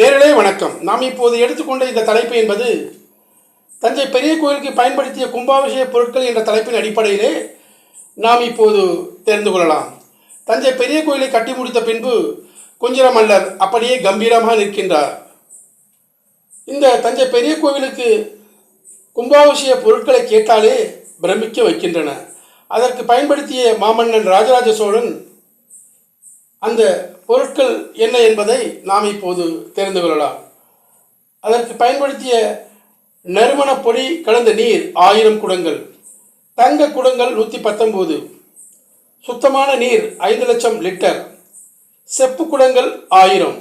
நேரலே வணக்கம். நாம் இப்போது எடுத்துக்கொண்ட இந்த தலைப்பு என்பது தஞ்சை பெரிய கோயிலுக்கு பயன்படுத்திய கும்பாபிஷேக பொருட்கள் என்ற தலைப்பின் அடிப்படையிலே நாம் இப்போது தெரிந்து கொள்ளலாம். தஞ்சை பெரிய கோயிலை கட்டி முடித்த பின்பு குஞ்சிர மல்லர் அப்படியே கம்பீரமாக நிற்கின்றார். இந்த தஞ்சை பெரிய கோவிலுக்கு கும்பாபிஷேக பொருட்களை கேட்டாலே பிரமிக்க வைக்கின்றன அதற்கு பயன்படுத்திய மாமன்னன் ராஜராஜ சோழன் அந்த பொருட்கள் என்ன என்பதை நாம் இப்போது தெரிந்து கொள்ளலாம். அதற்கு பயன்படுத்திய நறுமண பொடி கலந்த நீர் ஆயிரம் குடங்கள் தங்க குடங்கள் நூற்றி பத்தொம்போது சுத்தமான நீர் ஐந்து லட்சம் லிட்டர் செப்பு குடங்கள் ஆயிரம்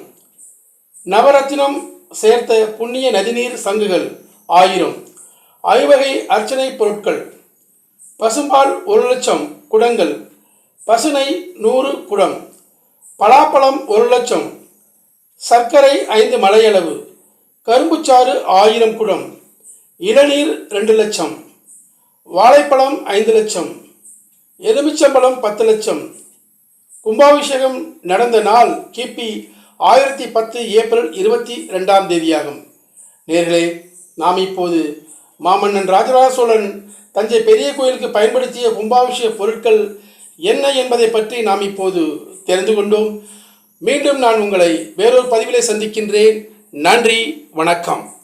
நவரத்தினம் சேர்த்த புண்ணிய நதிநீர் சங்குகள் ஆயிரம் ஐவகை அர்ச்சனை பொருட்கள் பசும்பால் ஒரு லட்சம் குடங்கள் பசுனை நூறு குடம் பலாப்பழம் ஒரு லட்சம். சர்க்கரை ஐந்து மலையளவு. கரும்புச்சாறு ஆயிரம் குடம். இளநீர் ரெண்டு லட்சம். வாழைப்பழம் ஐந்து லட்சம். எலுமிச்சம்பழம் பத்து லட்சம். கும்பாபிஷேகம் நடந்த நாள் கிபி ஆயிரத்தி பத்து ஏப்ரல் இருபத்தி ரெண்டாம் தேதியாகும். நேர்களே நாம் இப்போது மாமன்னன் ராஜராஜ சோழன் தஞ்சை பெரிய கோயிலுக்கு பயன்படுத்திய கும்பாபிஷேக பொருட்கள் என்ன என்பதை பற்றி நாம் இப்போது தெரிந்து கொண்டோம். மீண்டும் நான் உங்களை வேறொரு பதிவிலே சந்திக்கின்றேன். நன்றி வணக்கம்.